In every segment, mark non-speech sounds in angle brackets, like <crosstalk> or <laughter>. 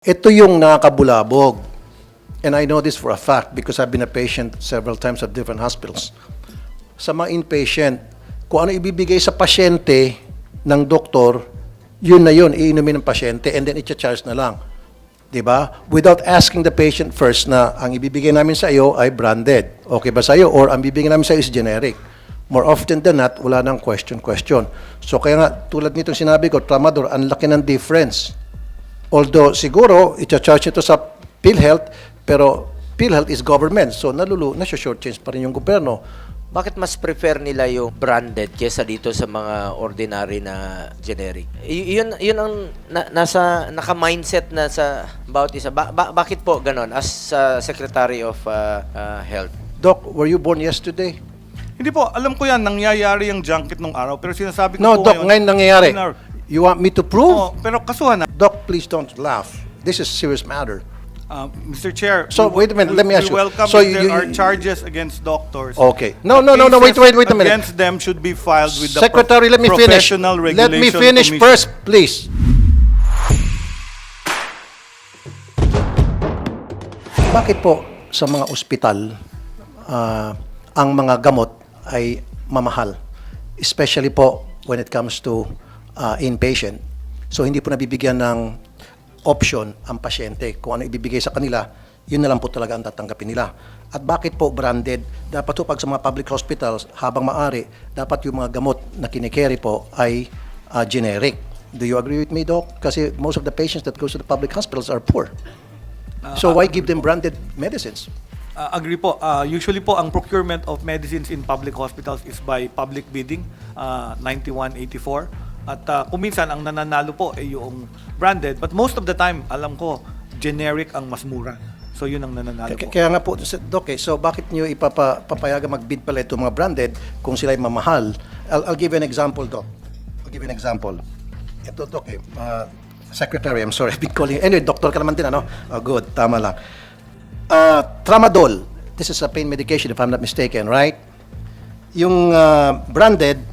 Ito yung nakakabulabog. And I know this for a fact because I've been a patient several times at different hospitals. Sa mga inpatient, kung ano ibibigay sa pasyente ng doktor, yun na yun, iinumin ng pasyente and then i-charge na lang. ba? Without asking the patient first na ang ibibigay namin sa iyo ay branded. Okay ba sa iyo? Or ang bibigyan namin sa iyo is generic. More often than not, wala nang question-question. So kaya nga, tulad nitong sinabi ko, Tramador, ang laki ng difference. Although siguro i-charge ito sa PhilHealth pero PhilHealth is government so nalulu na short change pa rin yung gobyerno. Bakit mas prefer nila yung branded kesa dito sa mga ordinary na generic? Y- yun, yun ang na- nasa naka-mindset na sa bawat isa. Ba- ba- bakit po ganon as uh, Secretary of uh, uh, Health? Doc, were you born yesterday? Hindi po, alam ko yan, nangyayari yung junket nung araw. Pero sinasabi ko No, po Doc, ngayon nangyayari. Ngayon, You want me to prove? Oo, pero kasuhan na. Doc, please don't laugh. This is serious matter. Uh, Mr. Chair, So, we- wait a minute, we- let me ask we you. welcome So, if you- there are you- charges against doctors. Okay. No, no, no, no, wait, cases wait, wait a minute. Against them should be filed with the Secretary, Pro- let me finish. Professional Let me Regulation finish Commission. first, please. Bakit po sa mga ospital ah, ang mga gamot ay mamahal? Especially po when it comes to ah, inpatient. So hindi po nabibigyan ng option ang pasyente kung ano ibibigay sa kanila, yun na lang po talaga ang tatanggapin nila. At bakit po branded? Dapat po pag sa mga public hospitals, habang maaari, dapat yung mga gamot na kinikerry po ay ah, generic. Do you agree with me, Doc? Kasi most of the patients that goes to the public hospitals are poor. So why give them branded medicines? Uh, agree po. Uh, usually po, ang procurement of medicines in public hospitals is by public bidding, uh, 9184. At uh, kung minsan, ang nananalo po ay yung branded. But most of the time, alam ko, generic ang mas mura. So yun ang nananalo K- po. Kaya nga po, Doc, eh, so bakit nyo ipapapayaga mag-bid pala ito mga branded kung sila ay mamahal? I'll, I'll give you an example, Doc. I'll give you an example. Ito, Doc, eh, uh, Secretary, I'm sorry, <laughs> I've been calling. Anyway, doctor ka naman din, ano? Oh, good, tama lang. Uh, tramadol, this is a pain medication if I'm not mistaken, right? Yung uh, branded,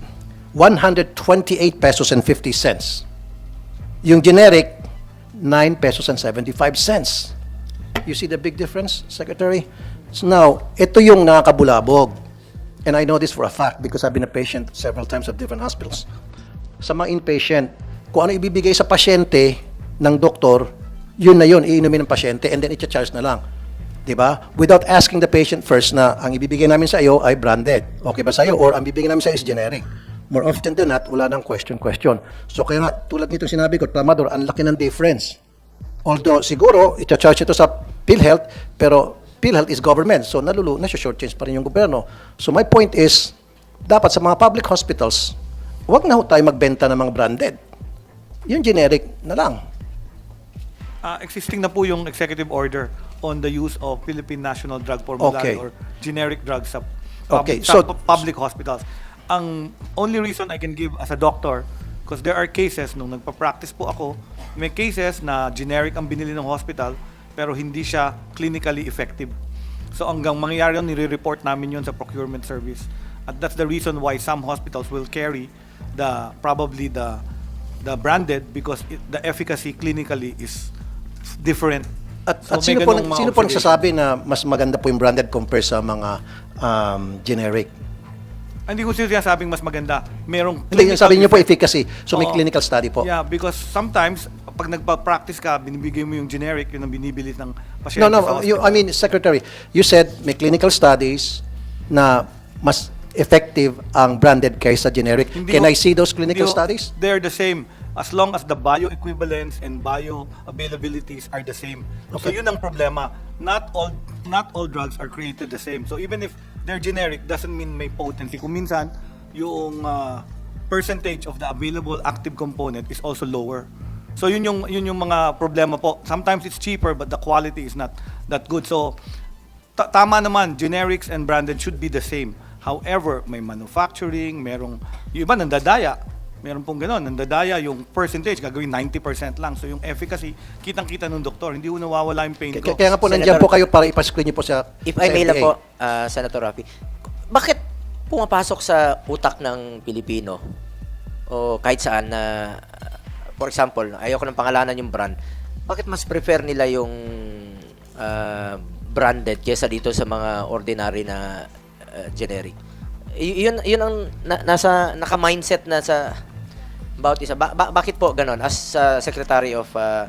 128 pesos and 50 cents. Yung generic, 9 pesos and 75 cents. You see the big difference, Secretary? So now, ito yung nakakabulabog. And I know this for a fact because I've been a patient several times at different hospitals. Sa mga inpatient, kung ano ibibigay sa pasyente ng doktor, yun na yun, iinumin ng pasyente and then i-charge na lang. 'Di ba? Without asking the patient first na ang ibibigay namin sa iyo ay branded. Okay ba sa iyo? Or ang bibigyan namin sa iyo is generic. More often than not, wala nang question-question. So kaya nga, tulad nito sinabi ko, Tramador, ang laki ng difference. Although siguro i-charge ito sa PhilHealth pero PhilHealth is government so nalulu na short change pa rin yung gobyerno. So my point is dapat sa mga public hospitals wag na ho tayo magbenta ng mga branded. Yung generic na lang. Uh, existing na po yung executive order on the use of Philippine National Drug Formulary Okay. or generic drugs sa, pub- Okay, sa so- pu- public hospitals. Ang only reason I can give as a doctor, because there are cases, nung nagpa-practice po ako, may cases na generic ang binili ng hospital, pero hindi siya clinically effective. So hanggang mangyayari yun, nire-report namin yun sa procurement service. At that's the reason why some hospitals will carry the probably the the branded because it, the efficacy clinically is different. At, So at sino po, sino po nagsasabi na mas maganda po yung branded compare sa mga um, generic? Hindi ko sinasabing mas maganda. Merong Hindi, yung clinical sabi niyo po effect. efficacy. So may Oo. clinical study po. Yeah, because sometimes, pag nagpa-practice ka, binibigay mo yung generic, yun ang binibili ng pasyente No, no, sa you, hospital. I mean, Secretary, you said may clinical studies na mas effective ang branded kaysa generic. Hindi Can ho- I see those clinical hindi ho- studies? They're the same. As long as the bioequivalence and bioavailabilities are the same. So yun ang problema. Not all not all drugs are created the same. So even if they're generic, doesn't mean may potency. Kung minsan, yung uh, percentage of the available active component is also lower. So yun yung yun yung mga problema po. Sometimes it's cheaper but the quality is not that good. So ta- tama naman, generics and branded should be the same. However, may manufacturing, merong, yung iba nandadaya. Meron pong gano'n, nandadaya yung percentage, gagawin 90% lang. So yung efficacy, kitang-kita ng doktor, hindi ko nawawala yung pain K- ko. Kaya nga po, Senator- nandiyan po kayo para ipascreen niyo po sa If sa I may lang FDA. po, uh, Senator Rafi, bakit pumapasok sa utak ng Pilipino o kahit saan na, uh, for example, ayoko ng pangalanan yung brand, Bakit mas prefer nila yung ah, branded kesa dito sa mga ordinary na ah, generic? Y- yun, yun ang na- nasa naka-mindset na sa bawat isa. Ba- ba- bakit po ganon as ah, Secretary of ah,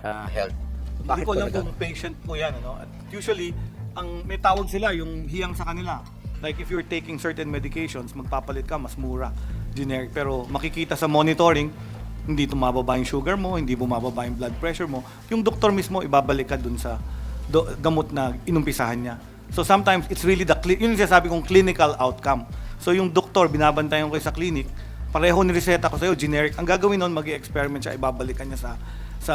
ah, Health? Hindi Bakit ko po alam ganon? kung patient po yan. Ano? At usually, ang may tawag sila, yung hiyang sa kanila. Like if you're taking certain medications, magpapalit ka, mas mura, generic. Pero makikita sa monitoring, hindi tumababa yung sugar mo, hindi bumababa yung blood pressure mo. Yung doktor mismo, ibabalik ka dun sa do- gamot na inumpisahan niya. So sometimes, it's really the, yun yung sinasabi kong clinical outcome. So yung doktor, binabantayan ko sa clinic, pareho ni reseta ko sa'yo, generic. Ang gagawin nun, mag experiment siya, ibabalikan niya sa sa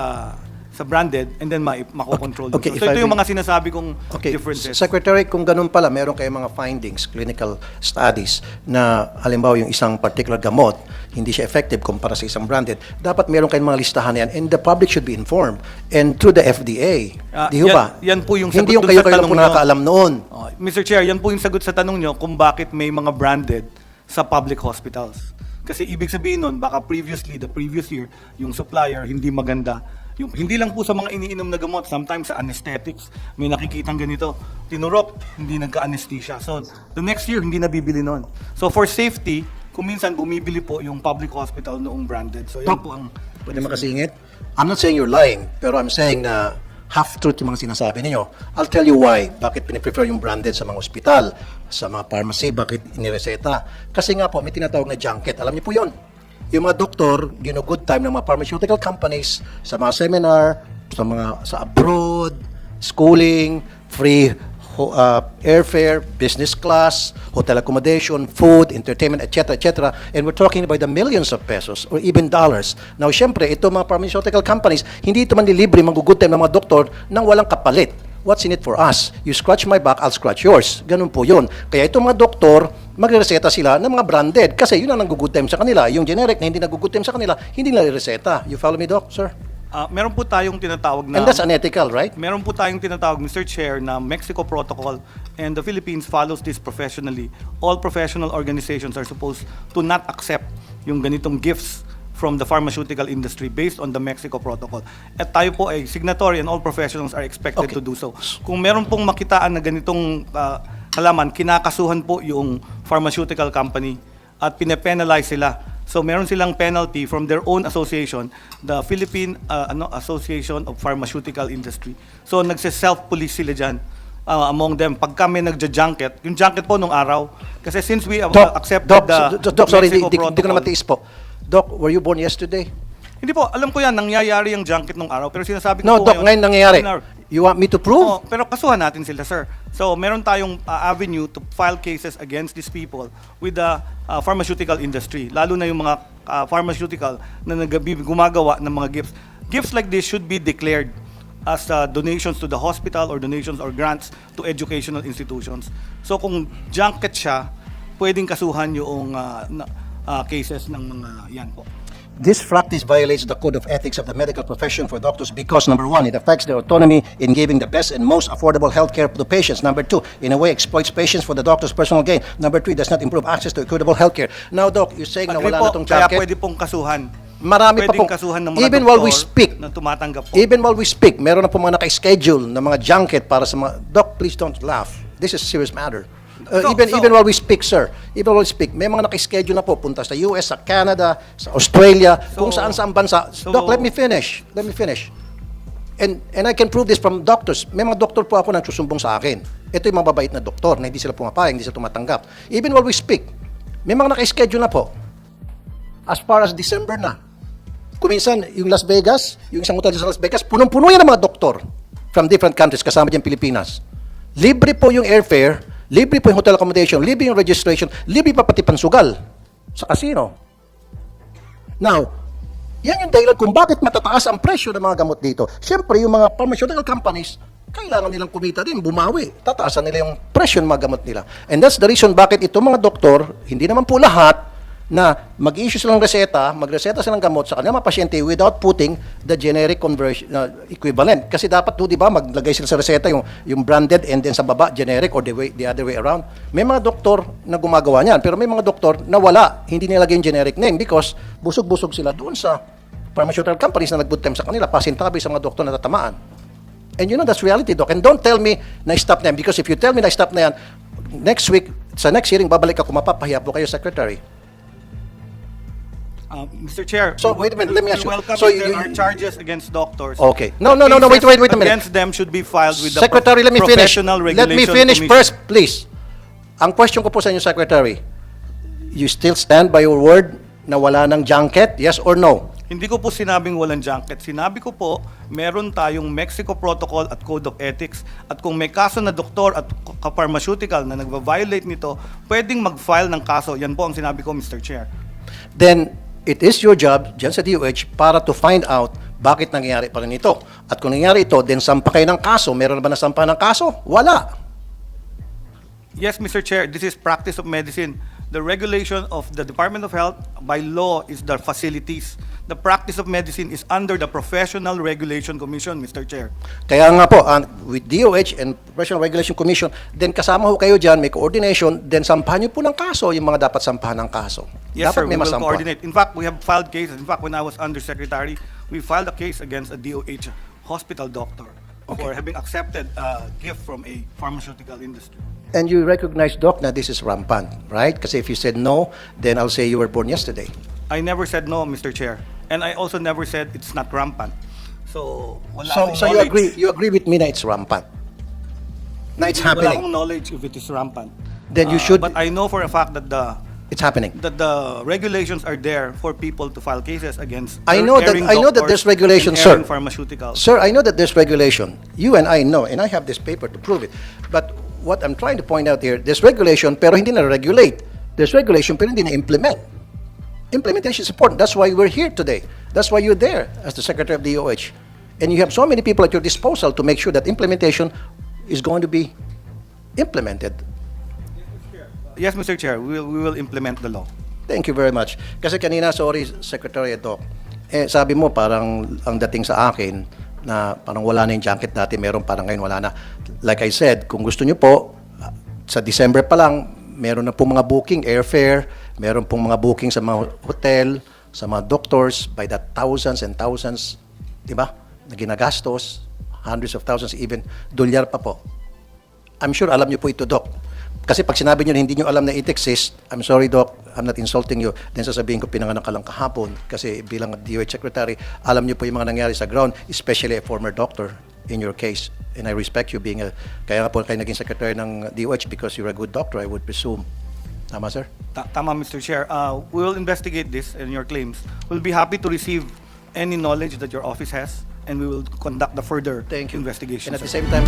sa branded and then ma makokontrol. Okay, Okay, if so I ito yung mga sinasabi kong Okay, differences. Secretary, kung ganun pala, meron kayong mga findings, clinical studies, na halimbawa yung isang particular gamot, hindi siya effective kumpara sa isang branded, dapat meron kayong mga listahan na yan and the public should be informed. And through the FDA, Ah, di yan- ba? yan po yung Hindi sagot yung dun sa kayo-kayo lang nakakaalam noon. Oh, Mr. Chair, yan po yung sagot sa tanong nyo kung bakit may mga branded sa public hospitals. Kasi ibig sabihin nun, baka previously, the previous year, yung supplier hindi maganda. Yung, hindi lang po sa mga iniinom na gamot, sometimes sa anesthetics, may nakikitang ganito, tinurok, hindi nagka-anesthesia. So, the next year, hindi nabibili nun. So, for safety, kung minsan bumibili po yung public hospital noong branded. So, yan po ang... Pwede makasingit? I'm not saying you're lying, pero I'm saying na half-truth yung mga sinasabi ninyo. I'll tell you why. Bakit piniprefer yung branded sa mga ospital, sa mga pharmacy, bakit inireseta. Kasi nga po, may tinatawag na junket. Alam niyo po yun. Yung mga doktor, gino-good time ng mga pharmaceutical companies sa mga seminar, sa mga sa abroad, schooling, free uh, airfare, business class, hotel accommodation, food, entertainment, etc., etc. And we're talking about the millions of pesos or even dollars. Now, syempre, ito mga pharmaceutical companies, hindi ito manlilibre, mag-good time ng mga doktor nang walang kapalit. What's in it for us? You scratch my back, I'll scratch yours. Ganun po yun. Kaya itong mga doktor, magreseta sila ng mga branded kasi yun ang nag-good time sa kanila. Yung generic na hindi nag-good time sa kanila, hindi nila reseta. You follow me, Doc, sir? Ah, meron po tayong tinatawag na... And that's unethical, right? Meron po tayong tinatawag, Mr. Chair, na Mexico Protocol and the Philippines follows this professionally. All professional organizations are supposed to not accept yung ganitong gifts from the pharmaceutical industry based on the Mexico Protocol. At tayo po ay signatory and all professionals are expected Okay. to do so. Kung meron pong makitaan na ganitong ah, halaman, kinakasuhan po yung pharmaceutical company at pinapenalize sila. So meron silang penalty from their own association, the Philippine uh, ano, Association of Pharmaceutical Industry. So nagse-self-police sila dyan uh, among them. Pag kami nagja-junket, yung junket po nung araw, kasi since we uh, Doc, accepted Doc, the Doc, Doc, sorry, di, di, di ko na matiis po. Doc, were you born yesterday? Hindi po, alam ko yan, nangyayari yung junket nung araw. Pero sinasabi ko No, po Doc, ngayon nangyayari. You want me to prove? Oo, pero kasuhan natin sila, sir. So, meron tayong uh, avenue to file cases against these people with the uh, pharmaceutical industry, lalo na yung mga uh, pharmaceutical na gumagawa ng mga gifts. Gifts like this should be declared as uh, donations to the hospital or donations or grants to educational institutions. So, kung junket siya, pwedeng kasuhan yung uh, na- uh, cases ng mga yan po. This practice violates the code of ethics of the medical profession for doctors because, number one, it affects their autonomy in giving the best and most affordable health care to patients. Number two, in a way, exploits patients for the doctor's personal gain. Number three, does not improve access to equitable health care. Now, Doc, you're saying na wala po, na itong kaya jacket. pwede pong kasuhan. Marami pa Pwedeng pong- kasuhan ng mga even while we speak, na tumatanggap po. Even while we speak, meron na po mga naka-schedule na mga junket para sa mga... Doc, please don't laugh. This is a serious matter. Uh, So- even so- even while we speak, sir, even while we speak, may mga naka-schedule na po punta sa US, sa Canada, sa Australia, kung So- saan-saan bansa. so- Doc, let me finish. Let me finish. And and I can prove this from doctors. May mga doktor po ako nang susumbong sa akin. Ito yung mababait na doktor na hindi sila pumapayag, hindi sila tumatanggap. Even while we speak, may mga naka-schedule na po. As far as December na. Kuminsan, yung Las Vegas, yung isang hotel sa Las Vegas, punong-puno yan ng mga doktor from different countries, kasama dyan Pilipinas. Libre po yung airfare, libre po yung hotel accommodation, libre yung registration, libre pa pati pansugal sa casino. Now, yan yung dahilan kung bakit matataas ang presyo ng mga gamot dito. Siyempre, yung mga pharmaceutical companies, kailangan nilang kumita din, bumawi. Tataasan nila yung presyo ng mga gamot nila. And that's the reason bakit itong mga doktor, hindi naman po lahat, na mag-issue silang reseta, magreseta silang gamot sa kanilang mga pasyente without putting the generic conversion uh, equivalent. Kasi dapat do, di ba, maglagay sila sa reseta yung, yung branded and then sa baba, generic or the, way, the other way around. May mga doktor na gumagawa niyan, pero may mga doktor na wala, hindi nilagay yung generic name because busog-busog sila doon sa pharmaceutical companies na nag-good sa kanila, pasintabi sa mga doktor na tatamaan. And you know, that's reality, Doc. And don't tell me na stop na yan. Because if you tell me na stop na yan, next week, sa next hearing, babalik ako, mapapahiya po kayo, Secretary. Uh, Mr. Chair. So, wait a minute, let me ask you. Welcome So there you- are charges against doctors. Okay. No, no, no, no, wait, wait, wait a minute. Against them should be filed with the Secretary, let me finish. Professional Let me Regulation finish Commission. first, please. Ang question ko po sa inyo, Secretary, you still stand by your word na wala ng junket, yes or no? Hindi ko po sinabing walang junket. Sinabi ko po, meron tayong Mexico Protocol at Code of Ethics. At kung may kaso na doktor at ka-pharmaceutical na nagva-violate nito, pwedeng mag-file ng kaso. Yan po ang sinabi ko, Mr. Chair. Then, it is your job dyan sa DOH para to find out bakit nangyayari pa rin ito. At kung nangyayari ito, then sampa kayo ng kaso. Meron na ba nasampa ng kaso? Wala. Yes, Mr. Chair, this is practice of medicine. The regulation of the Department of Health by law is the facilities. The practice of medicine is under the Professional Regulation Commission, Mr. Chair. Kaya nga po, uh, with DOH and Professional Regulation Commission, then kasama ho kayo dyan, may coordination, then sampahan nyo po ng kaso, yung mga dapat sampahan ng kaso. Yes, dapat sir, we will masampa. coordinate. In fact, we have filed cases. In fact, when I was undersecretary, we filed a case against a DOH hospital doctor for having accepted a gift from a pharmaceutical industry. And you recognize, Doc, na this is rampant, right? Kasi if you said no, then I'll say you were born yesterday. I never said no, Mr. Chair. And I also never said it's not rampant. So, wala So, akong so you knowledge. agree, you agree with me na it's rampant? Na it's Wala akong happening? knowledge if it is rampant. Then you Uh, should- But I know for a fact that the It's happening. that the regulations are there for people to file cases against I know that- erring I know that doctors there's regulation, and sir. pharmaceuticals. Sir, I know that there's regulation. You and I know, and I have this paper to prove it. But what I'm trying to point out here, there's regulation pero hindi na-regulate. There's regulation pero hindi na-implement. Implementation is important. That's why we're here today. That's why you're there as the Secretary of the DOH. And you have so many people at your disposal to make sure that implementation is going to be implemented. Yes, Mr. Chair, we will, we will implement the law. Thank you very much. Kasi kanina, sorry, Secretary Doc, eh, sabi mo parang ang dating sa akin na parang wala na yung junket dati, meron parang ngayon wala na. Like I said, kung gusto nyo po, sa December pa lang, meron na po mga booking, airfare, meron pong mga booking sa mga hotel, sa mga doctors, by the thousands and thousands, di ba, na ginagastos, hundreds of thousands, even dolyar pa po. I'm sure alam niyo po ito, Doc. Kasi pag sinabi niyo na hindi niyo alam na it exists, I'm sorry, Doc, I'm not insulting you. Then sasabihin ko, pinanganak ka lang kahapon. Kasi bilang DOH Secretary, alam niyo po yung mga nangyari sa ground, especially a former doctor in your case. And I respect you being a, kaya nga po kayo naging Secretary ng DOH because you're a good doctor, I would presume. Tama, sir? Ta- Tama, Mr. Chair. Uh, we will investigate this and your claims. We'll be happy to receive any knowledge that your office has, and we will conduct the further Thank you. investigation. And at the sir. same time,